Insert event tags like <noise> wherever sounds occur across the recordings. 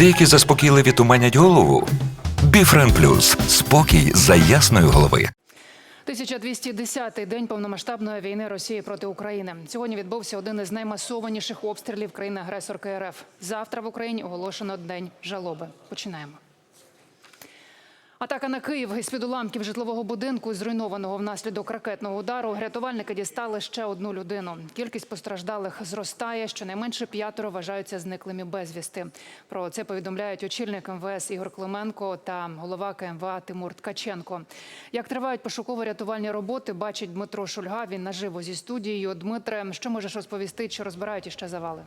Деякі заспокійливі туманять голову. Біфрен Плюс спокій за ясної голови. 1210-й день повномасштабної війни Росії проти України. Сьогодні відбувся один із наймасованіших обстрілів країни-агресорки РФ. Завтра в Україні оголошено день жалоби. Починаємо. Атака на Київ із під уламків житлового будинку, зруйнованого внаслідок ракетного удару. Рятувальники дістали ще одну людину. Кількість постраждалих зростає. Щонайменше п'ятеро вважаються зниклими безвісти. Про це повідомляють очільник МВС Ігор Клименко та голова КМВА Тимур Ткаченко. Як тривають пошуково-рятувальні роботи, бачить Дмитро Шульга. Він наживо зі студією. Дмитре, що можеш розповісти? Чи розбирають іще завали?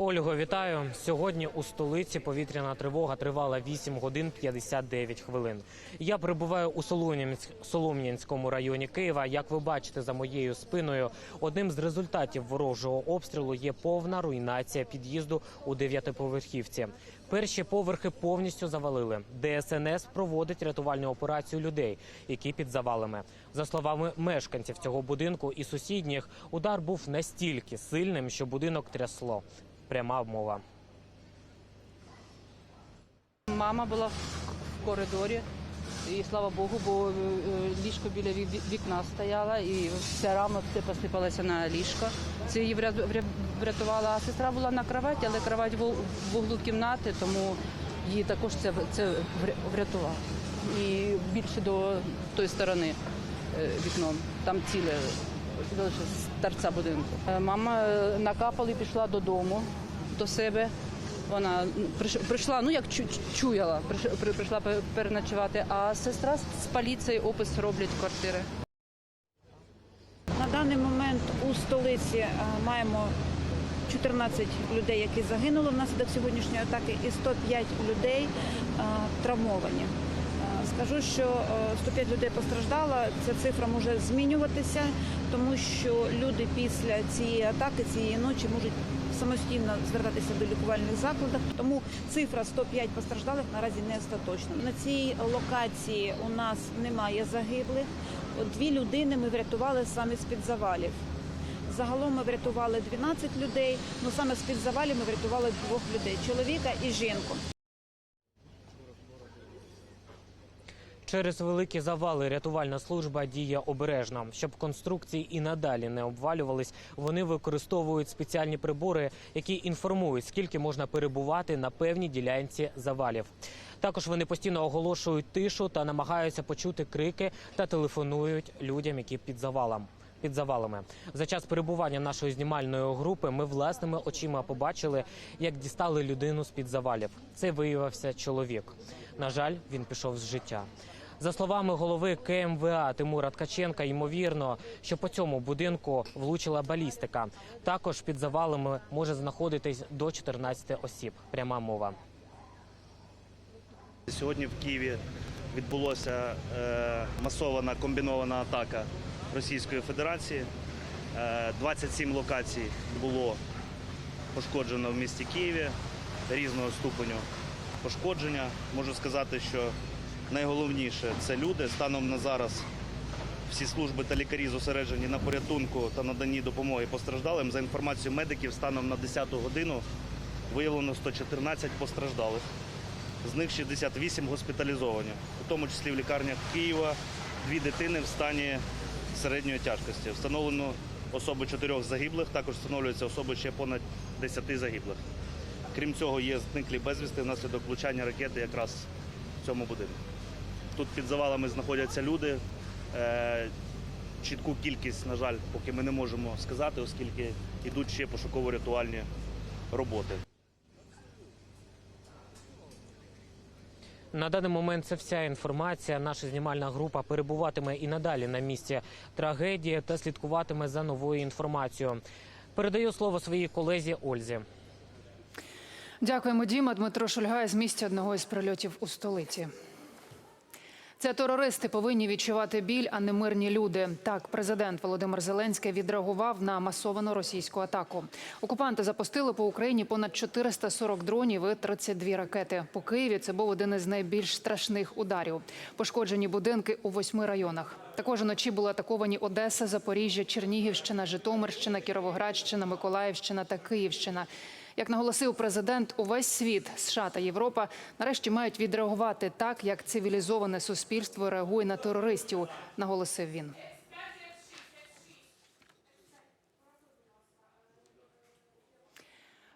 Ольго, вітаю. Сьогодні у столиці повітряна тривога тривала 8 годин 59 хвилин. Я перебуваю у Солом'янськ- Солом'янському районі Києва. Як ви бачите за моєю спиною, одним з результатів ворожого обстрілу є повна руйнація під'їзду у дев'ятиповерхівці. Перші поверхи повністю завалили. ДСНС проводить рятувальну операцію людей, які під завалами. За словами мешканців цього будинку і сусідніх, удар був настільки сильним, що будинок трясло. Пряма мова. Мама була в коридорі, і слава Богу, бо е, ліжко біля вікна стояло, і вся рама все посипалася на ліжко. Це її вря- вря- врятувала. А сестра була на кроваті, але кровать в углу кімнати, тому її також це, це врятувало. І більше до тої сторони е, вікном. Там ціле лише з торця будинку. Е, Мама е, накапала і пішла додому до себе. Вона прийшла, ну як чу- чу- чуяла, прийшла переночувати, а сестра з- поліції опис роблять квартири. На даний момент у столиці е, маємо 14 людей, які загинули внаслідок сьогоднішньої атаки, і 105 людей травмовані. Е, Скажу, що е, 105 людей постраждало. Ця цифра може змінюватися, тому що люди після цієї атаки, цієї ночі можуть самостійно звертатися до лікувальних закладів. Тому цифра 105 постраждалих наразі не остаточна. На цій локації у нас немає загиблих. Дві людини ми врятували саме з-під завалів. Загалом ми врятували 12 людей, ну саме з-під завалів ми врятували двох людей чоловіка і жінку. Через великі завали рятувальна служба діє обережно. Щоб конструкції і надалі не обвалювались, вони використовують спеціальні прибори, які інформують, скільки можна перебувати на певній ділянці завалів. Також вони постійно оголошують тишу та намагаються почути крики та телефонують людям, які під завалом. Під завалами за час перебування нашої знімальної групи ми власними очима побачили, як дістали людину з під завалів. Це виявився чоловік. На жаль, він пішов з життя. За словами голови КМВА Тимура Ткаченка, ймовірно, що по цьому будинку влучила балістика. Також під завалами може знаходитись до 14 осіб. Пряма мова. Сьогодні в Києві відбулася е, масована комбінована атака Російської Федерації. Е, 27 локацій було пошкоджено в місті Києві різного ступеню пошкодження. Можу сказати, що найголовніше це люди. Станом на зараз всі служби та лікарі зосереджені на порятунку та наданні допомоги постраждалим. За інформацією медиків, станом на 10 годину виявлено 114 постраждалих. З них 68 госпіталізовані, у тому числі в лікарнях Києва дві дитини в стані середньої тяжкості. Встановлено особи чотирьох загиблих, також встановлюються особи ще понад 10 загиблих. Крім цього, є зниклі безвісти внаслідок влучання ракети якраз в цьому будинку. Тут під завалами знаходяться люди. Е, Чітку кількість, на жаль, поки ми не можемо сказати, оскільки йдуть ще пошуково-рятувальні роботи. На даний момент це вся інформація. Наша знімальна група перебуватиме і надалі на місці трагедії та слідкуватиме за новою інформацією. Передаю слово своїй колезі Ользі. Дякуємо, Діма. Дмитро Шульга з місця одного із прильотів у столиці. Це терористи повинні відчувати біль, а не мирні люди. Так, президент Володимир Зеленський відреагував на масовану російську атаку. Окупанти запустили по Україні понад 440 дронів і 32 ракети. По Києві це був один із найбільш страшних ударів. Пошкоджені будинки у восьми районах. Також вночі були атаковані Одеса, Запоріжжя, Чернігівщина, Житомирщина, Кіровоградщина, Миколаївщина та Київщина. Як наголосив президент, увесь світ, США та Європа нарешті мають відреагувати так, як цивілізоване суспільство реагує на терористів, наголосив він. –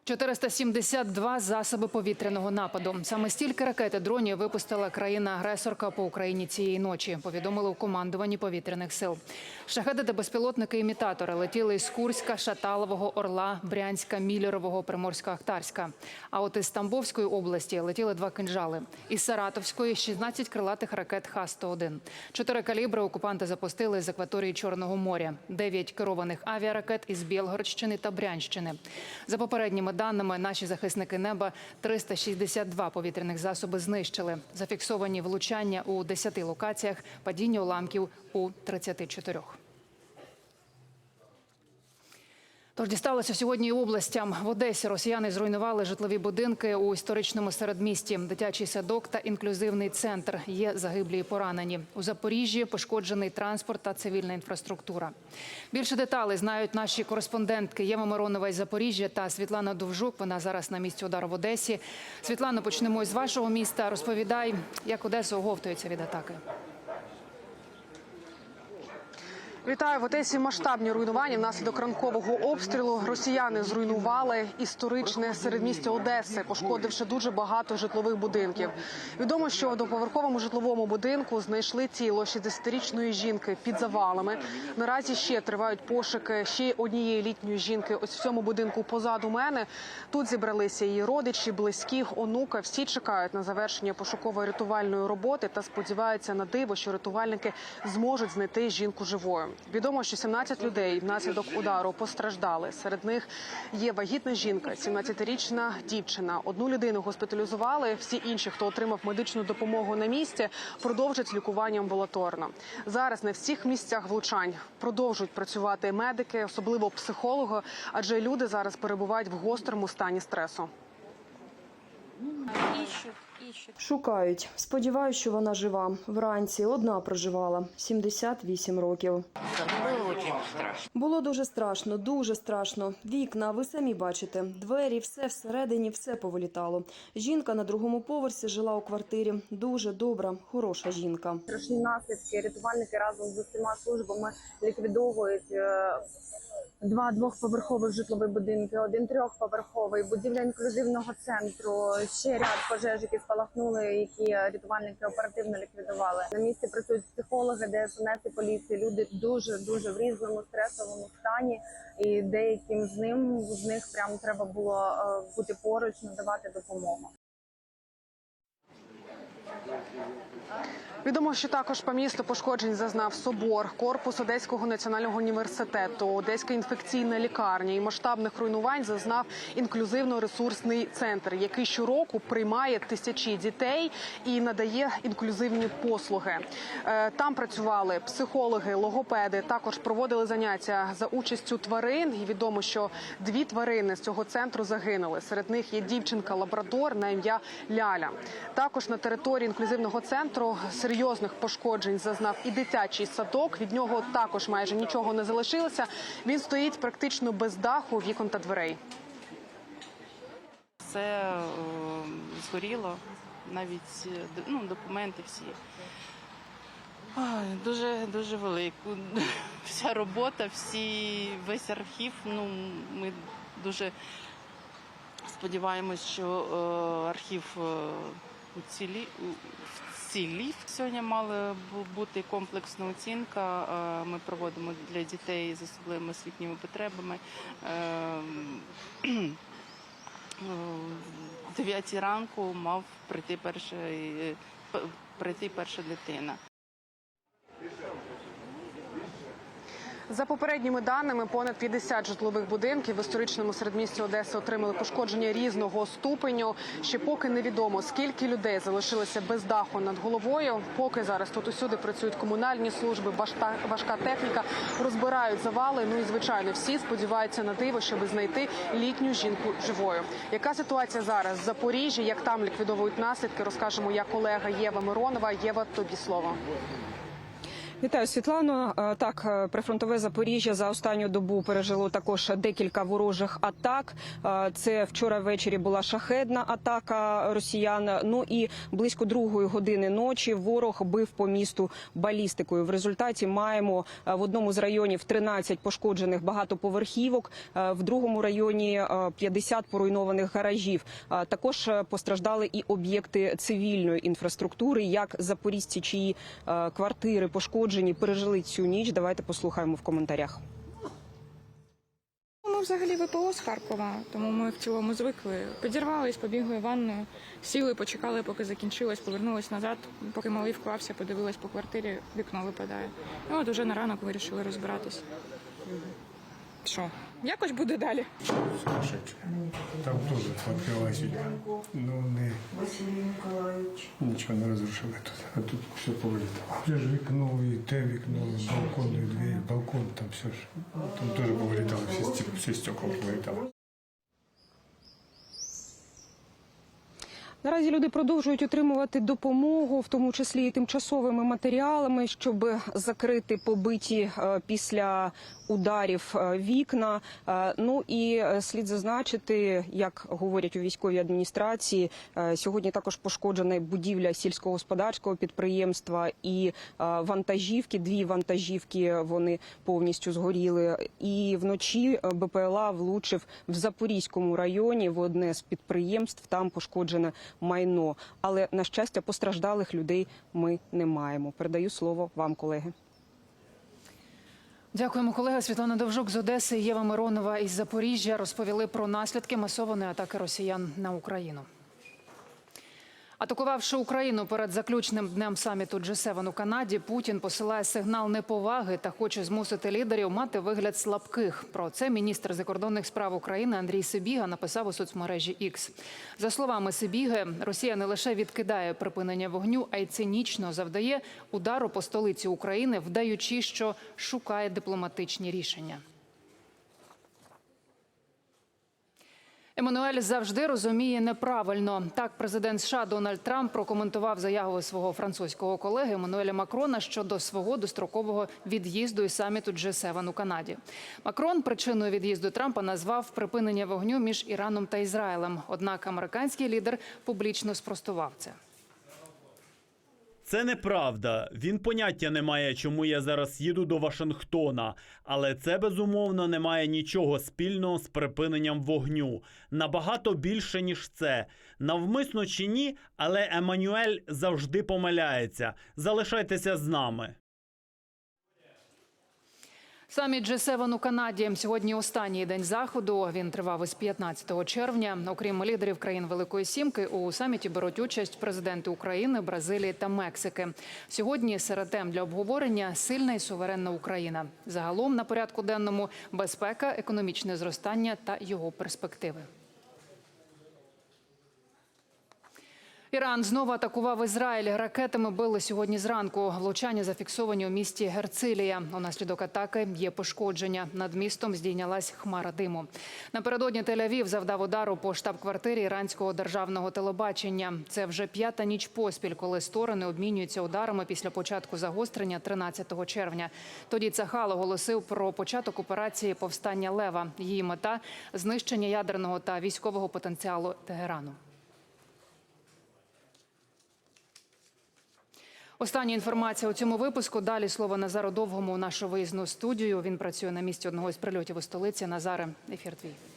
472 засоби повітряного нападу. Саме стільки ракет дронів випустила країна-агресорка по Україні цієї ночі. Повідомили у командуванні повітряних сил. Шахеди та безпілотники-імітатори летіли із Курська, Шаталового, Орла, Брянська, Міллерового, Приморська, Ахтарська. А от із Тамбовської області летіли два кинжали. Із Саратовської – 16 крилатих ракет Х-101. Чотири калібри окупанти запустили з акваторії Чорного моря. Дев'ять керованих авіаракет із Білгородщини та Брянщини. За попередніми даними, наші захисники неба 362 повітряних засоби знищили. Зафіксовані влучання у 10 локаціях, падіння уламків у 34. Тож дісталося сьогодні областям. В Одесі росіяни зруйнували житлові будинки у історичному середмісті, дитячий садок та інклюзивний центр. Є загиблі і поранені. У Запоріжжі пошкоджений транспорт та цивільна інфраструктура. Більше деталей знають наші кореспондентки Єва Миронова із Запоріжжя та Світлана Довжук. Вона зараз на місці удару в Одесі. Світлано, почнемо із вашого міста. Розповідай, як Одеса оговтується від атаки. Вітаю в Одесі. Масштабні руйнування внаслідок ранкового обстрілу. Росіяни зруйнували історичне середмістя Одеси, пошкодивши дуже багато житлових будинків. Відомо, що в доповерховому житловому будинку знайшли тіло 60-річної жінки під завалами. Наразі ще тривають пошуки ще однієї літньої жінки. Ось в цьому будинку позаду мене. Тут зібралися її родичі, близькі, онука. Всі чекають на завершення пошукової рятувальної роботи та сподіваються на диво, що рятувальники зможуть знайти жінку живою. Відомо, що 17 людей внаслідок удару постраждали. Серед них є вагітна жінка, 17-річна дівчина. Одну людину госпіталізували. Всі інші, хто отримав медичну допомогу на місці, продовжать лікування амбулаторно. Зараз на всіх місцях влучань продовжують працювати медики, особливо психологи, адже люди зараз перебувають в гострому стані стресу. Шукають. Сподіваюсь, що вона жива. Вранці одна проживала 78 років. Було дуже страшно, дуже страшно. Вікна, ви самі бачите, двері, все всередині, все повилітало. Жінка на другому поверсі жила у квартирі. Дуже добра, хороша жінка. страшні наслідки. Рятувальники разом з усіма службами ліквідовують е, два двохповерхових житлових будинки, один трьохповерховий, будівля інклюзивного центру. Ще ряд пожеж, які спалахнули, які рятувальники оперативно ліквідували. На місці працюють психологи, ДСНС і поліції. Люди дуже дуже в різному стресовому стані, і деяким з ним з них прям треба було е, бути поруч, надавати допомогу. Відомо, що також по місту пошкоджень зазнав собор, корпус Одеського національного університету, Одеська інфекційна лікарня і масштабних руйнувань зазнав інклюзивно-ресурсний центр, який щороку приймає тисячі дітей і надає інклюзивні послуги. Е, Там працювали психологи, логопеди, також проводили заняття за участю тварин. І відомо, що дві тварини з цього центру загинули. Серед них є дівчинка лабрадор на ім'я Ляля. Також на території інклюзивного центру серйозних пошкоджень зазнав і дитячий садок. Від нього також майже нічого не залишилося. Він стоїть практично без даху, вікон та дверей. Все е, згоріло, навіть е, ну, документи всі. Дуже дуже велику. <laughs> Вся робота, всі, весь архів. Ну, ми дуже сподіваємось, що е, архів е, уцілі, ліф Сьогодні мала бути комплексна оцінка. Е, Ми проводимо для дітей з особливими освітніми потребами. О <clears throat> в 9 ранку мав прийти перша прийти перша дитина. За попередніми даними, понад 50 житлових будинків в історичному середмісті Одеси отримали пошкодження різного ступеню. Ще поки невідомо, скільки людей залишилося без даху над головою. Поки зараз тут усюди працюють комунальні служби, важка, важка техніка, розбирають завали. Ну і звичайно, всі сподіваються на диво, щоб знайти літню жінку живою. Яка ситуація зараз в Запоріжжі? Як там ліквідовують наслідки? Розкаже моя колега Єва Миронова. Єва, тобі слово. Вітаю, Світлано. Е, Так, е, прифронтове Запоріжжя за останню добу пережило також декілька ворожих атак. Е, Це вчора ввечері була шахедна атака росіян. Ну і близько другої години ночі ворог бив по місту балістикою. В результаті маємо в одному з районів 13 пошкоджених багатоповерхівок, в другому районі е, 50 поруйнованих гаражів. Також постраждали і об'єкти цивільної інфраструктури, як запорізьці, чиї квартири пошкоджені, пережили цю ніч. Давайте послухаємо в коментарях. Ми взагалі ВПО з Харкова, тому ми в цілому звикли. Підірвались, побігли ванною, сіли, почекали, поки закінчилось, повернулись назад, поки малий вклався, подивилась по квартирі, вікно випадає. І от уже на ранок вирішили розбиратись. Що? Якось буде далі. Там тоже открылась Ну, не... Нічого не розрушили тут. А тут все повилітало. Вже ж вікно, і те вікно, і балкон, і двері, балкон, там все ж. Там теж повилітало, всі, всі стекла повилітало. Наразі люди продовжують отримувати допомогу, в тому числі і тимчасовими матеріалами, щоб закрити побиті е, після ударів е, вікна. Е, Ну і слід зазначити, як говорять у військовій адміністрації, сьогодні також пошкоджена будівля сільськогосподарського підприємства і вантажівки. Дві вантажівки вони повністю згоріли. І вночі БПЛА влучив в Запорізькому районі в одне з підприємств. Там пошкоджене майно. Але на щастя, постраждалих людей ми не маємо. Передаю слово вам, колеги. Дякуємо, колега Світлана Довжук з Одеси, Єва Миронова із Запоріжжя розповіли про наслідки масованої атаки росіян на Україну. Атакувавши Україну перед заключним днем саміту G7 у Канаді, Путін посилає сигнал неповаги та хоче змусити лідерів мати вигляд слабких. Про це міністр закордонних справ України Андрій Сибіга написав у соцмережі X. За словами Сибіги, Росія не лише відкидає припинення вогню, а й цинічно завдає удару по столиці України, вдаючи, що шукає дипломатичні рішення. Еммануель завжди розуміє неправильно. Так, президент США Дональд Трамп прокоментував заяву свого французького колеги Еммануеля Макрона щодо свого дострокового від'їзду із саміту G7 у Канаді. Макрон причиною від'їзду Трампа назвав припинення вогню між Іраном та Ізраїлем. Однак американський лідер публічно спростував це. Це неправда. Він поняття не має, чому я зараз їду до Вашингтона. Але це безумовно не має нічого спільного з припиненням вогню. Набагато більше, ніж це. Навмисно чи ні, але Еммануель завжди помиляється. Залишайтеся з нами. Саміт G7 у Канаді сьогодні останній день заходу. Він тривав із 15 червня. Окрім лідерів країн Великої Сімки, у саміті беруть участь президенти України, Бразилії та Мексики. Сьогодні серед тем для обговорення сильна і суверенна Україна. Загалом на порядку денному безпека, економічне зростання та його перспективи. Іран знову атакував Ізраїль. Ракетами били сьогодні зранку. Влучання зафіксовані у місті Герцилія. Унаслідок атаки є пошкодження. Над містом здійнялась хмара диму. Напередодні Тель-Авів завдав удару по штаб-квартирі іранського державного телебачення. Це вже п'ята ніч поспіль, коли сторони обмінюються ударами після початку загострення 13 червня. Тоді Цахал оголосив про початок операції повстання Лева. Її мета знищення ядерного та військового потенціалу Тегерану. Остання інформація у цьому випуску. Далі слово Назару Довгому нашу виїзну студію. Він працює на місці одного із прильотів у столиці. Назаре, ефір твій.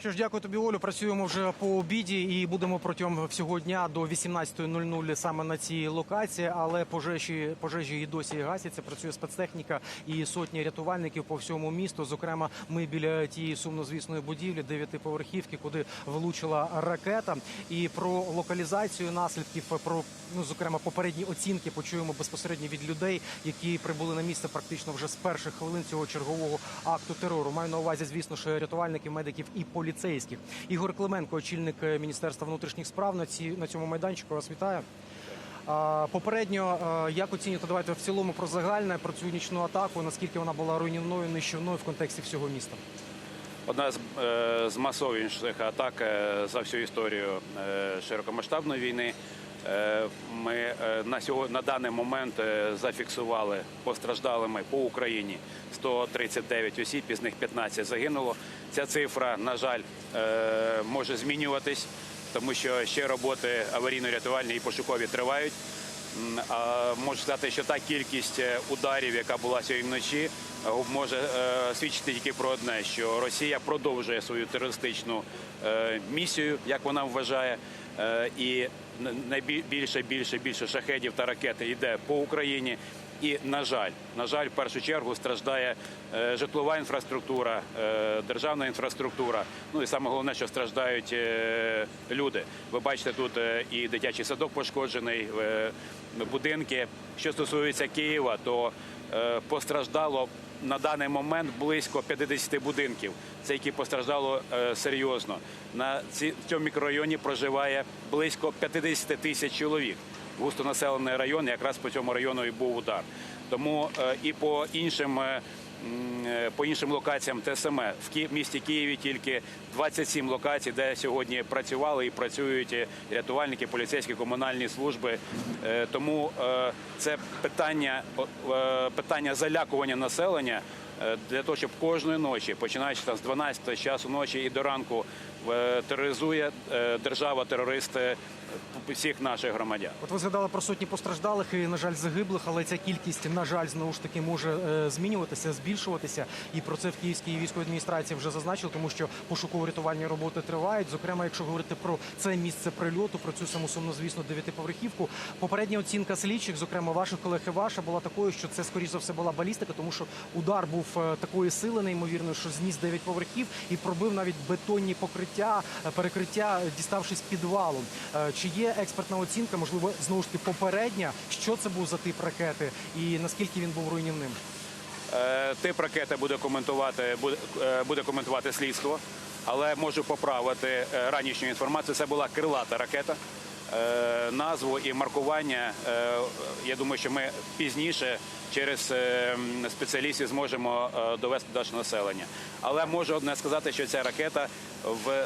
Що ж, дякую тобі, Олю. Працюємо вже по обіді і будемо протягом всього дня до 18.00 саме на цій локації. Але пожежі пожежі і досі гасяться. Працює спецтехніка і сотні рятувальників по всьому місту. Зокрема, ми біля тієї сумнозвісної будівлі дев'ятиповерхівки, куди влучила ракета. І про локалізацію наслідків, про ну зокрема попередні оцінки почуємо безпосередньо від людей, які прибули на місце практично вже з перших хвилин цього чергового акту терору. Маю на увазі, звісно, що рятувальників, медиків і поліцейських. Ігор Клименко, очільник е, міністерства внутрішніх справ, на ці на цьому майданчику вас вітаю. Попередньо, е, як оцінюєте, давайте в цілому про загальне про цю нічну атаку, наскільки вона була руйнівною, нищівною в контексті всього міста? Одна з, е, з масовіших атак е, за всю історію е, широкомасштабної війни. Е, Ми е, на сьогодні на даний момент е, зафіксували постраждалими по Україні 139 осіб, із них 15 загинуло. Ця цифра, на жаль, може змінюватись, тому що ще роботи аварійно-рятувальні і пошукові тривають. А можу сказати, що та кількість ударів, яка була сьогодні вночі, може свідчити тільки про одне, що Росія продовжує свою терористичну місію, як вона вважає, і найбільше, більше, більше шахедів та ракет йде по Україні. І на жаль, на жаль, в першу чергу страждає е, житлова інфраструктура, е, державна інфраструктура. Ну і саме головне, що страждають е, люди. Ви бачите, тут і дитячий садок пошкоджений, будинки. Що стосується Києва, то постраждало на даний момент близько 50 будинків. Це які постраждало е, серйозно. На ці, в цьому мікрорайоні проживає близько 50 тисяч чоловік. Густонаселений район, якраз по цьому району і був удар. Тому е, і по іншим. Е, По іншим локаціям те саме в місті Києві тільки 27 локацій, де сьогодні працювали і працюють е, рятувальники, поліцейські комунальні служби. Е, Тому це питання питання залякування населення для того, щоб кожної ночі, починаючи з 12 часу ночі і до ранку, тероризує е, держава-терорист е, всіх наших громадян. От ви згадали про сотні постраждалих і, на жаль, загиблих, але ця кількість, на жаль, знову ж таки може е, змінюватися, збільшуватися. І про це в Київській військовій адміністрації вже зазначили, тому що пошуково-рятувальні роботи тривають. Зокрема, якщо говорити про це місце прильоту, про цю саму сумнозвісну дев'ятиповерхівку. Попередня оцінка слідчих, зокрема ваших колег і ваша, була такою, що це скоріш за все була балістика, тому що удар був такої сили, неймовірно, що зніс дев'ять поверхів і пробив навіть бетонні покриття, е, перекриття, е, діставшись підвалу. Е, Чи є експертна оцінка, можливо, знову ж таки попередня, що це був за тип ракети і наскільки він був руйнівним? Тип ракети буде коментувати буде, коментувати слідство, але можу поправити ранішню інформацію. Це була крилата ракета. Е, Назву і маркування. е, Я думаю, що ми пізніше через е, спеціалістів зможемо довести до нашого населення. Але можу одне сказати, що ця ракета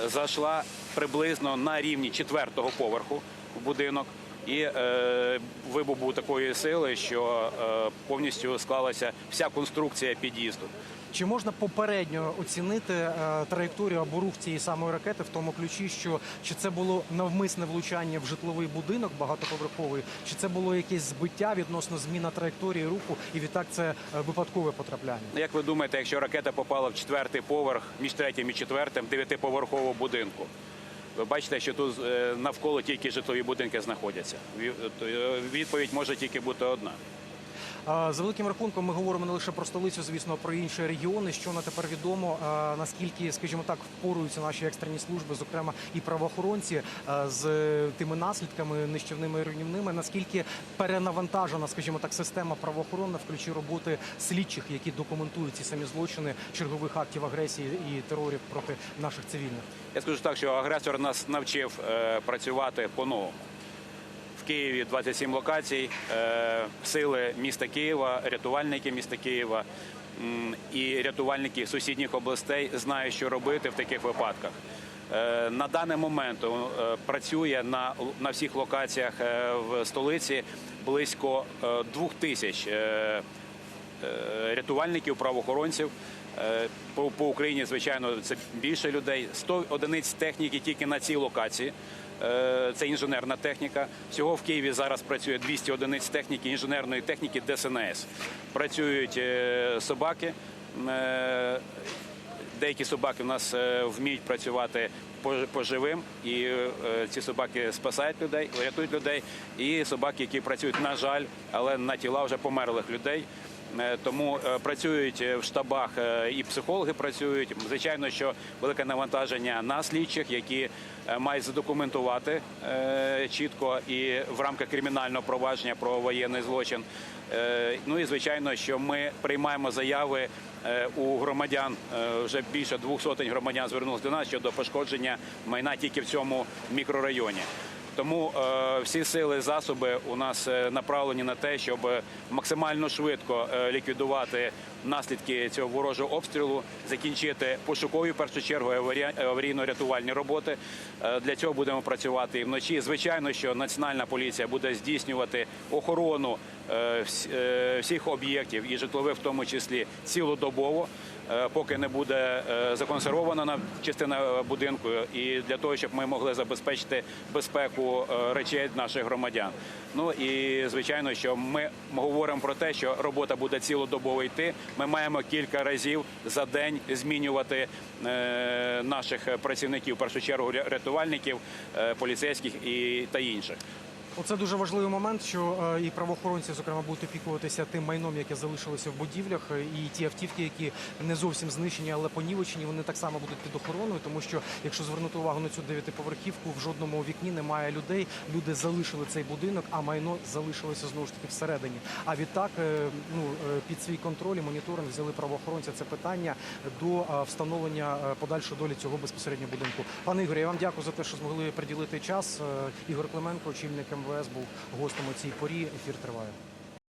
зайшла приблизно на рівні четвертого поверху в будинок. І е, вибух був такої сили, що е, повністю склалася вся конструкція під'їзду. Чи можна попередньо оцінити е, траєкторію або рух цієї самої ракети в тому ключі, що чи це було навмисне влучання в житловий будинок багатоповерховий, чи це було якесь збиття відносно зміна траєкторії руху, і відтак це е, випадкове потрапляння? Як ви думаєте, якщо ракета попала в четвертий поверх між третім і четвертим дев'ятиповерхового будинку? Ви бачите, що тут е, навколо тільки житлові будинки знаходяться. Ві- Відповідь може тільки бути одна. За великим рахунком ми говоримо не лише про столицю, звісно, про інші регіони. Що на тепер відомо, наскільки, скажімо так, впоруються наші екстрені служби, зокрема і правоохоронці, з тими наслідками нищівними і руйнівними. Наскільки перенавантажена, скажімо так, система правоохоронна в роботи слідчих, які документують ці самі злочини чергових актів агресії і терорів проти наших цивільних? Я скажу так, що агресор нас навчив е, працювати по-новому. В Києві 27 локацій, е, сили міста Києва, рятувальники міста Києва і рятувальники сусідніх областей знають, що робити в таких випадках. Е, На даний момент е, працює на, на всіх локаціях в столиці близько двох тисяч рятувальників, правоохоронців. По, по Україні, звичайно, це більше людей. 100 одиниць техніки тільки на цій локації. Е, Це інженерна техніка. Всього в Києві зараз працює 200 одиниць техніки, інженерної техніки ДСНС. Працюють е, собаки. Е, Деякі собаки в нас вміють працювати по, по живим, і ці собаки спасають людей, рятують людей. І собаки, які працюють, на жаль, але на тіла вже померлих людей. Тому працюють в штабах і психологи працюють. Звичайно, що велике навантаження на слідчих, які мають задокументувати е, чітко і в рамках кримінального провадження про воєнний злочин. Е, Ну і звичайно, що ми приймаємо заяви е, у громадян. Е, Вже більше двох сотень громадян звернулися до нас щодо пошкодження майна тільки в цьому мікрорайоні. Тому е, всі сили і засоби у нас е, направлені на те, щоб максимально швидко е, ліквідувати наслідки цього ворожого обстрілу, закінчити пошукові в першу чергу аварійно-рятувальні роботи. Для цього будемо працювати і вночі. Звичайно, що національна поліція буде здійснювати охорону всіх об'єктів і житлових, в тому числі цілодобово. Е, Поки не буде е, законсервована частина будинку, і для того, щоб ми могли забезпечити безпеку е, речей наших громадян. Ну і звичайно, що ми говоримо про те, що робота буде цілодобово йти. Ми маємо кілька разів за день змінювати наших працівників, в першу чергу рятувальників, поліцейських і та інших. Оце дуже важливий момент, що е, і правоохоронці, зокрема, будуть опікуватися тим майном, яке залишилося в будівлях, е, і ті автівки, які не зовсім знищені, але понівечені, вони так само будуть під охороною, тому що якщо звернути увагу на цю дев'ятиповерхівку, в жодному вікні немає людей. Люди залишили цей будинок, а майно залишилося знову ж таки всередині. А відтак, е, ну під свій контроль і моніторинг взяли правоохоронці це питання до встановлення подальшої долі цього безпосередньо будинку. Пане Ігорі, я вам дякую за те, що змогли приділити час. Ігор Клименко, очільник МВС, був гостем у цій порі. Ефір триває.